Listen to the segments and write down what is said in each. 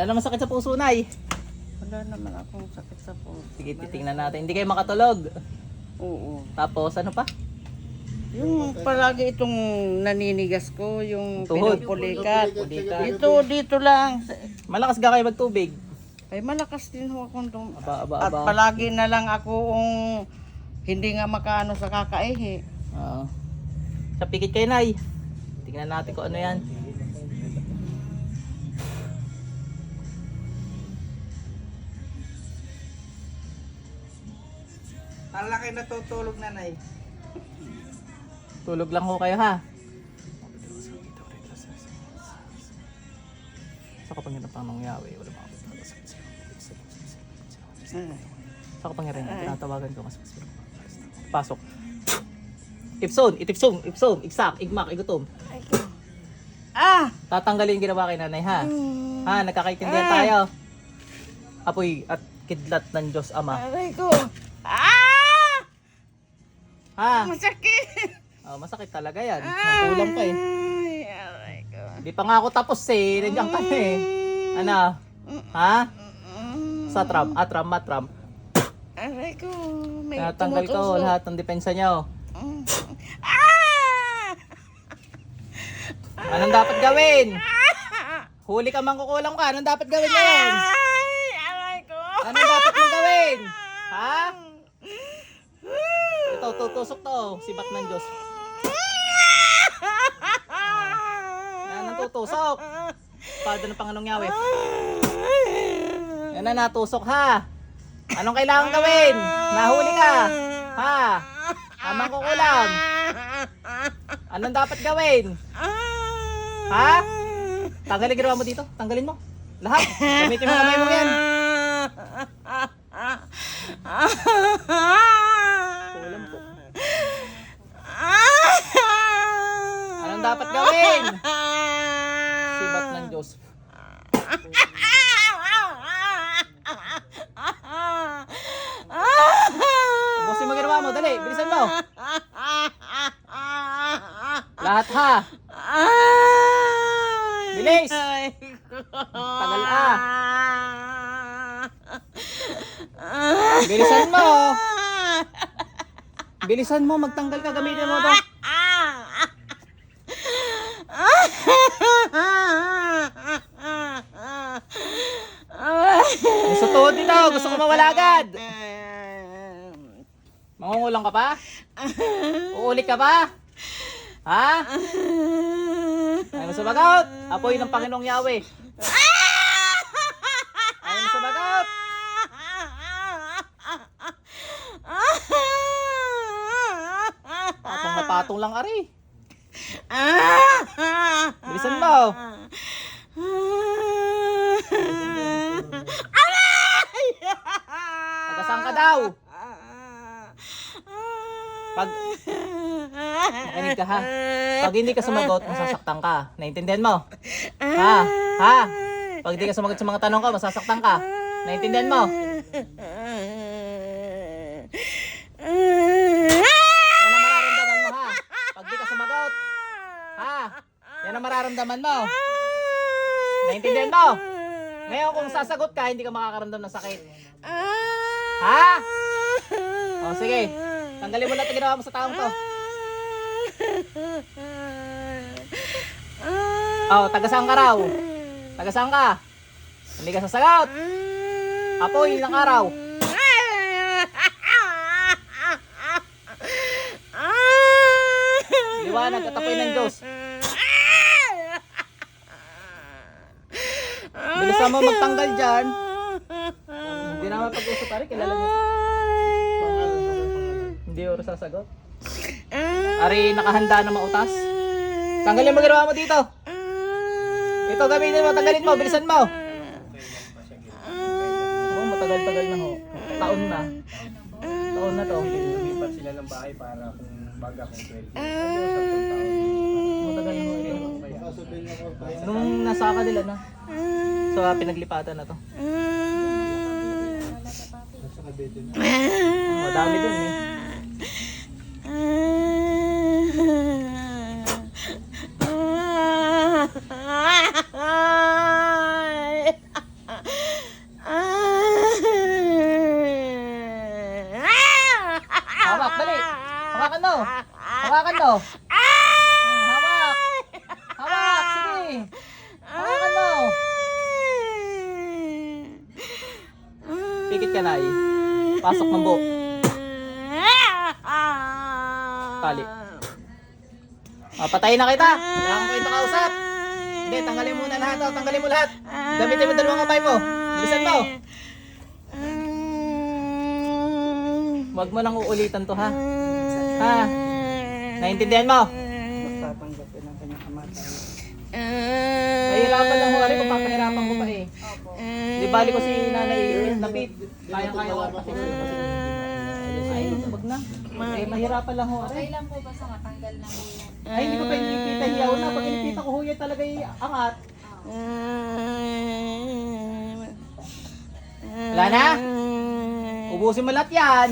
Ano masakit sa puso, Nay? Wala naman akong sakit sa puso. Sige, titingnan natin. Hindi kayo makatulog. Oo. Tapos, ano pa? Yung palagi itong naninigas ko, yung Tuhod. pinupulikat. Pulikat. Dito, dito lang. Malakas ga kayo magtubig. Ay, malakas din ho akong dum- Aba, aba, At aba. palagi na lang akong hindi nga makaano sa kakaihi. Oo. Sa pikit kayo, Nay. Tingnan natin kung ano yan. Para kayo natutulog na, Nay. Tulog lang ho kayo, ha? Sa kapangyarihan pa ng Yahweh, wala mga Sa kapangyarihan, tinatawagan ko kasi Pasok. Ipson, itipson, ipson, iksak, igmak, igutom. Ah! Tatanggalin yung ginawa kay nanay, ha? Ha, nagkakaintindihan tayo. Apoy at kidlat ng Diyos Ama. Aray ko! Ah! Ha? Masakit! Oh, masakit talaga yan. Makulang pa eh. Ay, aray ko. Hindi pa nga ako tapos eh. Nandiyan ka na eh. Ano? Ha? Sa tram, atram, matram. Aray ko. May Natanggal ko lahat ng depensa niyo. Mm. Ah! Anong dapat gawin? Huli ka man kukulang ka. Anong dapat gawin ngayon? Ay, aray ko. Anong dapat mong gawin? Ha? Ito, tutusok to. Sibat ng Diyos. Yan ang tutusok. Pada ng Panginoong Yahweh. Yan na natusok ha. Anong kailangan gawin? Nahuli ka. Ha? Amang kukulam. Anong dapat gawin? Ha? Tanggalin ginawa mo dito. Tanggalin mo. Lahat. Gamitin mo kamay mo yan. Kulam po. Anong dapat gawin? Sibat ng Diyos. Ubusin mo ginawa mo. Dali. Bilisan mo. Lahat ha. Bilis! Tagal ah. Bilisan mo. Bilisan mo. Magtanggal ka. Gamitin mo to. Gusto tuhod dito. Gusto ko mawala agad. Mangungulang ka pa? Uulit ka pa? Ha? Ayaw mo sumagot? Apoy ng Panginoong Yahweh. Ayaw mo sumagot? Patong na lang ari. Bilisan mo. Tagasang ka daw. Pag makinig ka ha. Pag hindi ka sumagot, masasaktan ka. Naintindihan mo? Ha? Ha? Pag hindi ka sumagot sa mga tanong ko, masasaktan ka. Naintindihan mo? Yan ang mararamdaman mo ha. Pag di ka sumagot. Yan ang mararamdaman mo. Naintindihan mo? Ngayon kung sasagot ka, hindi ka makakaramdam ng sakit. Ha? O sige. Tanggalin mo lahat ang ginawa mo sa taong to. Oh, tagasang ka raw. Tagasang ka. Hindi ka sasagot. Apoy ng araw. Liwanag at apoy ng Diyos. Mo magtanggal dyan. Hindi na mapag-usap pare, kilala mo. Hindi oras sasagot. Ari, nakahanda na mautas. Tanggalin mo ginawa mo dito. Ito gamitin mo, tanggalin mo, bilisan mo. Oh, matagal-tagal na ho. Taon na. Taon na to. Lumipat sila ng bahay para kung baga kung 12. Matagal na ho. Nung nasa kanila na. So, ah, pinaglipatan na to. Madami dun eh. Hawakan mo. Hmm, hawak. Hawak, sige. Hawakan mo. Pikit ka, Nay. Pasok ng buhok. Tali. Ah, patayin na kita. Wala kang kwento kausap. Hindi, tanggalin mo na lahat. Oh. Tanggalin mo lahat. Gamitin mo dalawang kamay mo. Bilisan mo. Huwag mo nang uulitan to, ha? Ha? Naintindihan mo? Tatanggapin ang kanyang kamatay. Mahirapan lang ho, Ari, kung papahirapan ko pa eh. Di bali ko si Nanay Napit. Kaya-kaya ko pa Ay, wag na. Eh, mahirapan lang ho, Ari. Kailan po ba sa matanggal na mo yan? Ay, hindi ko pa inipita hiyaw na. Pag inipita ko huya talaga yung angat. Wala na? Ubusin mo lahat yan.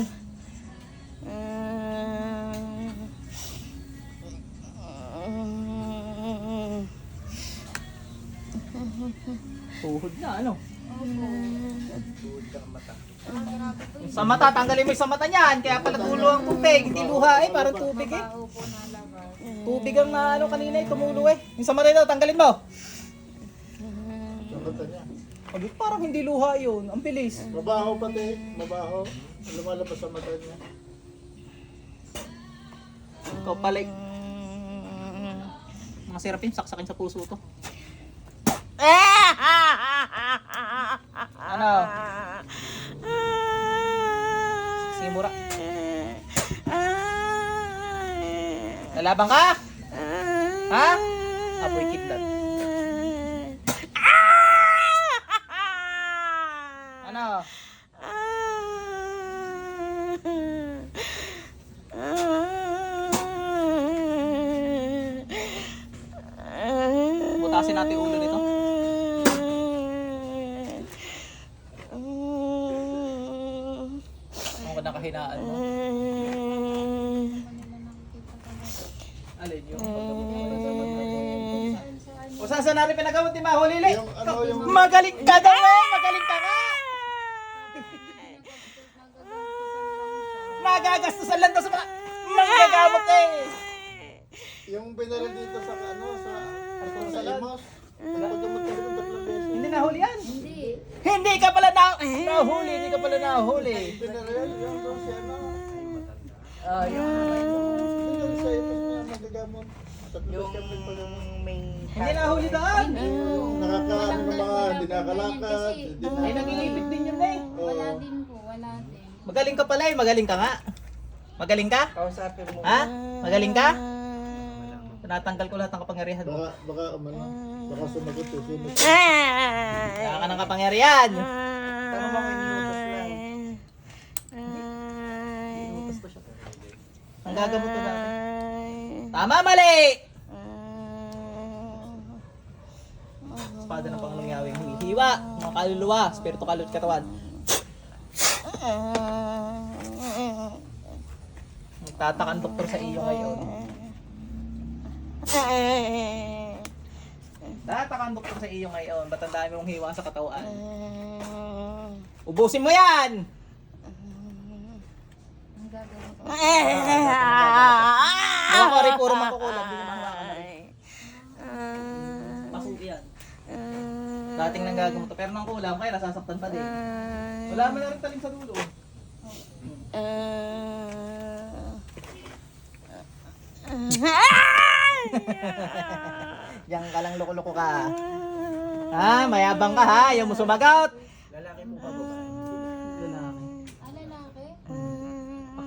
Tuhod na, ano? Sa mata, tanggalin mo yung sa mata niyan. Kaya pala tulo ang tubig. Hindi luha eh, parang tubig eh. Tubig ang na, ano kanina eh, tumulo eh. Yung sa mata tanggalin mo. Abi, parang hindi luha yun. Ang bilis. Mabaho pati, mabaho. Lumalabas sa mata niya. Ikaw pala eh. Mga serapin, saksakin sa puso to. Ano? Simura. Lalaban ka? Ha? Apoy kidlat. Ano? Butasin natin yung ulo nito. Ang ko nakahinaan mo. Alin yung Saan natin pinagamot ni Mahulili? Yung ano, yung- Magaling ka daw eh! Magaling ka nga! Nagagastusan lang daw sa mga manggagamot eh! Yung binala dito sa ano, sa sa Imos. Nagpagamot ka rin tatlong beses. Hindi nahuli yan! Hindi. Hindi ka pala na nahuli! Hindi ka pala nahuli! Binala yan, yung doon si ano. Ah, yung... Yung sa Imos na magagamot. Nagpagamot. may Hindi nahuli doon! Nakakaano ng mga hindi nakalakad. Hindi na. Ay, nagingipit din yun eh! Wala din po, wala din. Magaling ka pala eh! Magaling ka nga! Magaling ka? kausapin mo. Ha? Magaling ka? Tinatanggal ko lahat ng kapangyarihan mo. Baka, baka, umano, baka sumagot eh. Sino? Wala ka ng kapangyarihan! Tama mo kung inutos lang. Ang gagamot ko natin. Tama, mali! Espada ng Panginoong Yahweh humihiwa, mga kaluluwa, spirito kalot katawan. Magtataka ang doktor sa iyo ngayon. Tataka ang doktor sa iyo ngayon. Ba't ang dami mong hiwa sa katawan? Ubusin mo yan! Gagawin ko. Kori puro makukulam, hindi naman rin. Masuki yan. Dating nang gagamot to, pero nang kulam, kaya nasasaktan pa din. Wala mo na rin talim sa dulo. Diyan ka lang loko-loko ka. Ha? Mayabang ka ha? Ayaw mo sumagot. Lalaki mo ka ba? Lalaki. Ah, lalaki?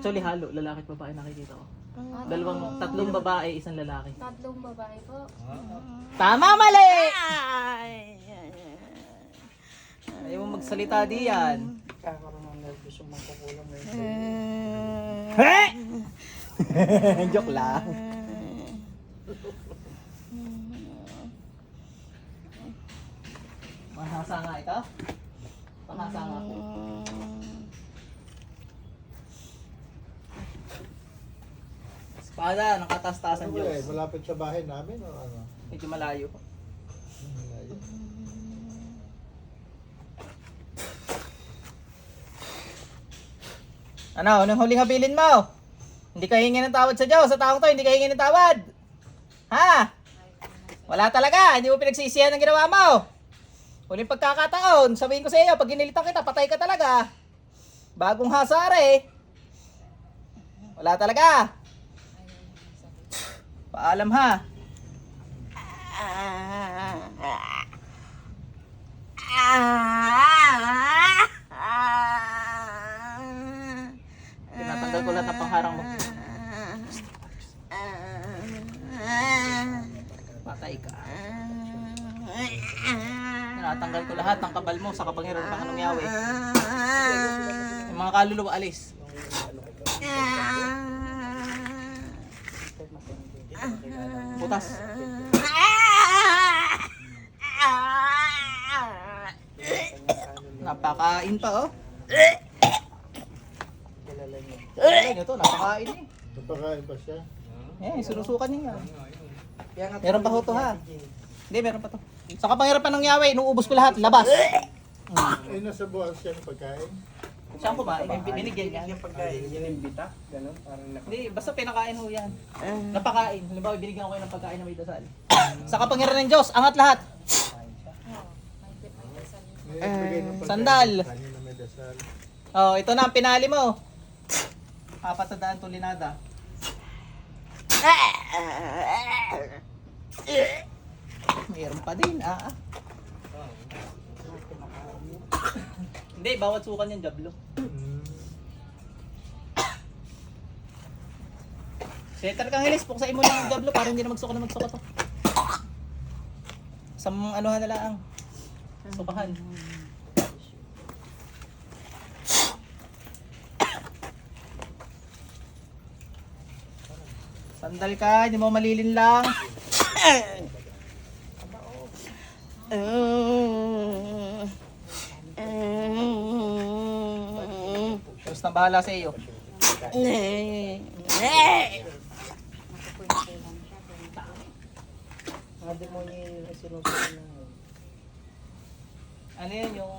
Actually halo, lalaki at babae nakikita ko. Dalawang, tatlong babae, isang lalaki. Tatlong babae po. Tama, mali! Ayaw mo magsalita diyan. Kakaroon ng nervous yung mangkukulam ngayon. He! Joke lang. Mahasa nga ito? Pangasa nga ako. Espada, nakataas-taasan Ano ba eh, Diyos. malapit sa bahay namin o ano? Medyo malayo. Malayo. Ano, anong huling habilin mo? Hindi ka hingi ng tawad sa Diyos. Sa taong to, hindi ka hingi ng tawad. Ha? Wala talaga. Hindi mo pinagsisihan ng ginawa mo. Huling pagkakataon, sabihin ko sa iyo, pag ginilitan kita, patay ka talaga. Bagong hasare. Wala talaga. Paalam ha. Tinatanggal ko lahat ng pangharang mo. Patay ka. Tinatanggal ko lahat ng kabal mo sa kapangyarihan ng Panginoong. Yung mga kaluluwa alis. Napakain pa oh. Ay, ito, napakain eh. Napakain pa siya. Eh, sinusukan niya yan. Meron pa ho to ha. Hindi, meron pa to. Sa kapangyarihan ng Yahweh, inuubos ko lahat, labas. Eh, nasa buwan siya ng pagkain. Saan ko ba? Binigyan niya. pagkain, inimbita, gano'n, parang nak- Hindi, basta pinakain ho yan. Napakain. Halimbawa, binigyan ko kayo ng pagkain na may dasal. Sa kapangyarihan ng Diyos, angat lahat. Pagkain. Sandal. Oh, ito na ang pinali mo. Apat na daan tulinada. Mayroon pa din, ah. ah. Hindi, bawat sukan yung jablo. Setter kang hilis, puksain mo lang yung jablo para hindi na magsuka na magsuka to. Sa mga anuhan na lang. Sukahan. Sandal ka, hindi mo malilin lang. Diyos na bahala sa iyo. Mga demonyo yung sinusunod. Ano yun yung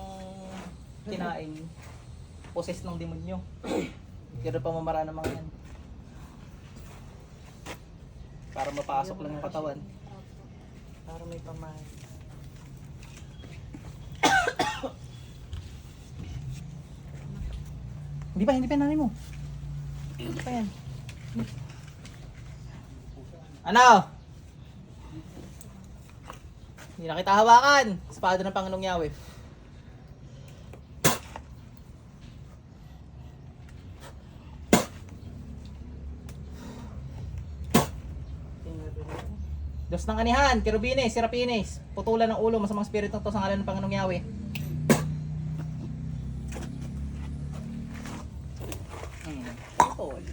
kinain? Poses ng demonyo. Gano'n pa mamara ng mga yan. Para mapasok lang yung katawan. Para may pamahay. Hindi pa, hindi pa nanay mo. Hindi pa yan. Ano? Hindi na kita hawakan. Espada ng Panginoong Yahweh. Diyos ng kanihan, kerubines, serapines, putulan ng ulo, masamang spirito to sa ngalan ng Panginoong Yahweh. Hmm. Putol.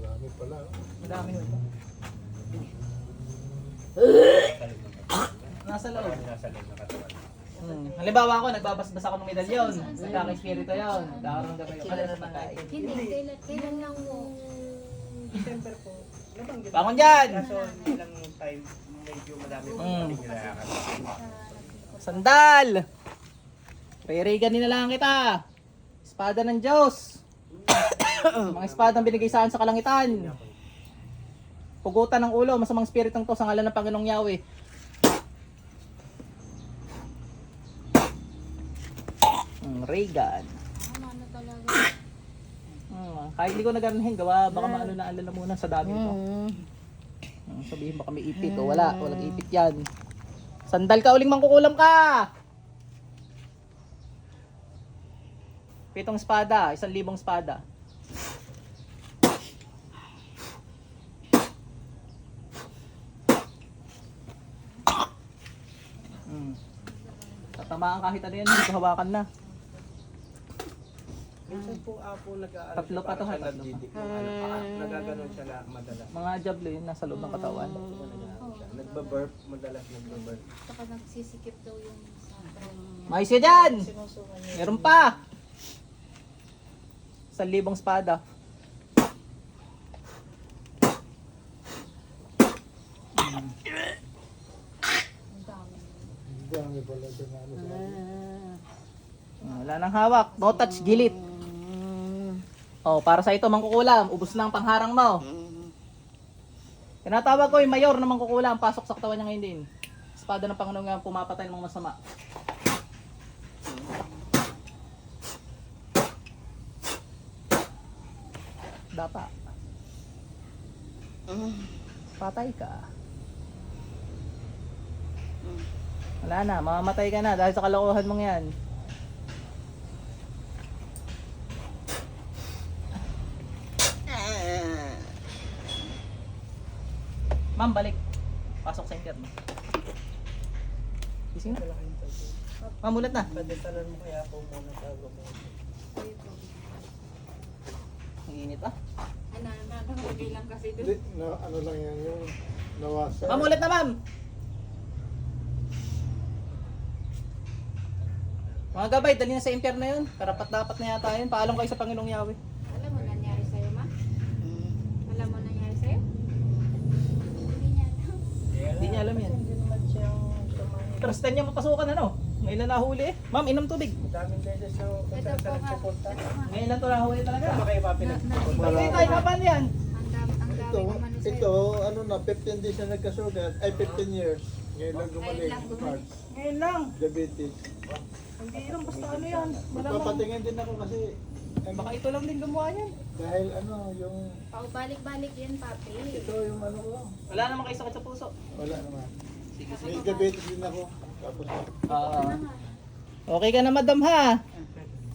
Marami pala. oh. Madami yun. Nasa loob. nasa loob ng katawan. Hmm. Halimbawa ako, nagbabasbas ako ng medalyon. Nagkaka-espiritu yun. Nagkakaroon ka kayo sa pagkain. Hindi, kailan, kailan lang mo. December. Bangon dyan! Kaso ilang time, medyo madami po Mm. Sandal! Pairigan din na lang kita. Espada ng Diyos. Mga espadang binigay saan sa kalangitan. Pugutan ng ulo, masamang spiritong to sa ngalan ng Panginoong Yahweh. Mm, Reagan. Ano, ano talaga. Mm, kahit hindi ko naganahin, gawa, baka maano na alala muna sa dami ito. Mm, sabihin baka may ipit o wala, walang ipit yan. Sandal ka uling mangkukulam ka! Pitong espada, isang libong espada. Mm. Tatamaan kahit ano yan, hindi ko hawakan na. Minsan po apo nag Tatlo pa to, ha? Tatlo pa. Nagdidik ng ano. Nagaganon siya na madalas. Mga jablo yun, nasa loob ng katawan. Nagbaburp, madalas nagbaburp. Saka nagsisikip daw yung sa Mais ka dyan! Meron pa! Sa libong espada. ang dami. Ang dami pala ito na ano sa Wala nang hawak. No touch, gilit. Oh, para sa ito mangkukulam, ubos na ang pangharang mo. Tinatawag ko yung mayor na mangkukulam, pasok sa katawan niya ngayon din. Espada ng Panginoon nga pumapatay ng mga masama. Dapa, patay ka. Wala na, mamamatay ka na dahil sa kalokohan mong yan. Ma'am, balik. Pasok sa internet. Gising na. Ma'am, ulat na. Padetalan mo kaya po muna bago mo. Ang init ah. Ano, nakakagay lang kasi Hindi, doon. na, ano lang yan yung nawasa. Ma'am, ulat na ma'am. Mga gabay, dali na sa impyerno yun. Karapat dapat na yata yun. Paalam kayo sa Panginoong Yahweh. Tumahin. Trust niya mapasukan ano. Ngayon lang nahuli eh. Ma'am, inom tubig. Daming beses so kung saan ka nagpupunta. Ngayon lang to nahuli talaga. Ano kayo? Na- na-. Hindi tayo napan yan. Ang dami, ang Ito, ito, ano na, 15 days na nagkasugat, ay 15 years. Ngayon lang gumaling, Ngayon lang. diabetes. Hindi lang basta ano yan. Malamang. Papatingin din ako kasi, eh, Baka ito lang din gumawa yan. dahil ano, yung, Paubalik-balik yan, papi. ito yung ano ko, Wala namang kayo sakit sa puso. wala naman. May diabetes din ako. Tapos, Ah. okay ka na madam ha.